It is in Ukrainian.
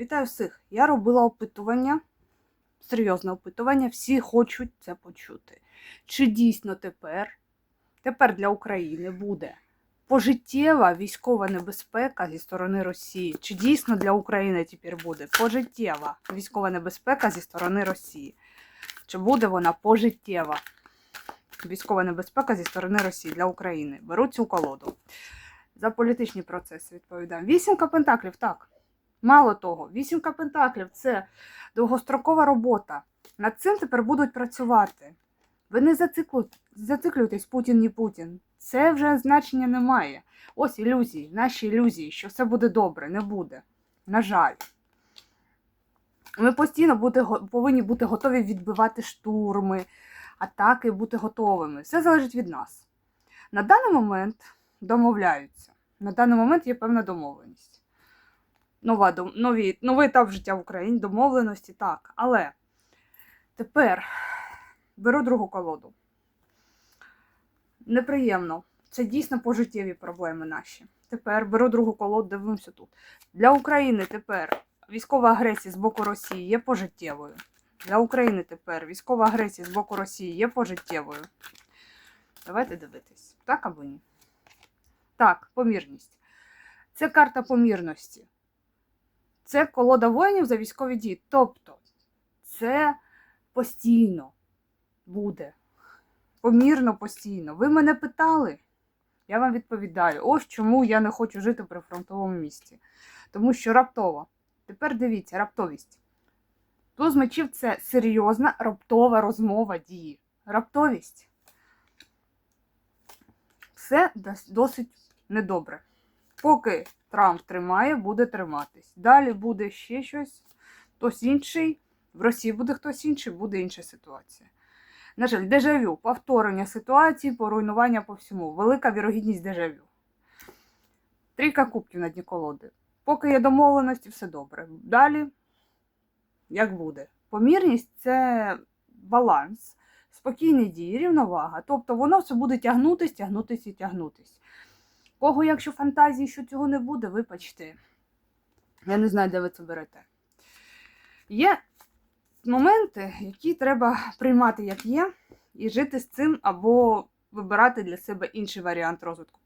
Вітаю всіх! Я робила опитування, серйозне опитування, всі хочуть це почути. Чи дійсно тепер, тепер для України буде пожиттєва військова небезпека зі сторони Росії? Чи дійсно для України тепер буде пожиттєва військова небезпека зі сторони Росії? Чи буде вона пожиттєва військова небезпека зі сторони Росії для України? Беру цю колоду. За політичні процеси відповідаю. Вісімка пентаклів, так. Мало того, вісімка пентаклів це довгострокова робота. Над цим тепер будуть працювати. Ви не зациклю... зациклюйтесь Путін, ні Путін. Це вже значення не має. Ось ілюзії, наші ілюзії, що все буде добре, не буде. На жаль. Ми постійно бути, повинні бути готові відбивати штурми, атаки, бути готовими. Все залежить від нас. На даний момент домовляються. На даний момент є певна домовленість нова, нові, новий етап життя в Україні, домовленості, так. Але тепер беру другу колоду. Неприємно. Це дійсно пожиттєві проблеми наші. Тепер беру другу колоду, дивимося тут. Для України тепер військова агресія з боку Росії є пожиттєвою. Для України тепер військова агресія з боку Росії є пожиттєвою. Давайте дивитись, так або ні. Так, помірність. Це карта помірності. Це колода воїнів за військові дії. Тобто це постійно буде. Помірно постійно. Ви мене питали? Я вам відповідаю. Ось чому я не хочу жити при фронтовому місті. Тому що раптово. Тепер дивіться, раптовість. Туз мечів це серйозна раптова розмова дії. Раптовість. Все досить недобре. Поки Трамп тримає, буде триматись. Далі буде ще щось, хтось інший. В Росії буде хтось інший, буде інша ситуація. На жаль, дежавю, повторення ситуації, поруйнування по всьому. Велика вірогідність дежавю. Трійка кубків на дні колоди. Поки є домовленості, все добре. Далі, як буде. Помірність це баланс, спокійні дії, рівновага. Тобто воно все буде тягнутись, тягнутись і тягнутись. Кого, якщо фантазії, що цього не буде, вибачте. Я не знаю, де ви це берете. Є моменти, які треба приймати як є, і жити з цим, або вибирати для себе інший варіант розвитку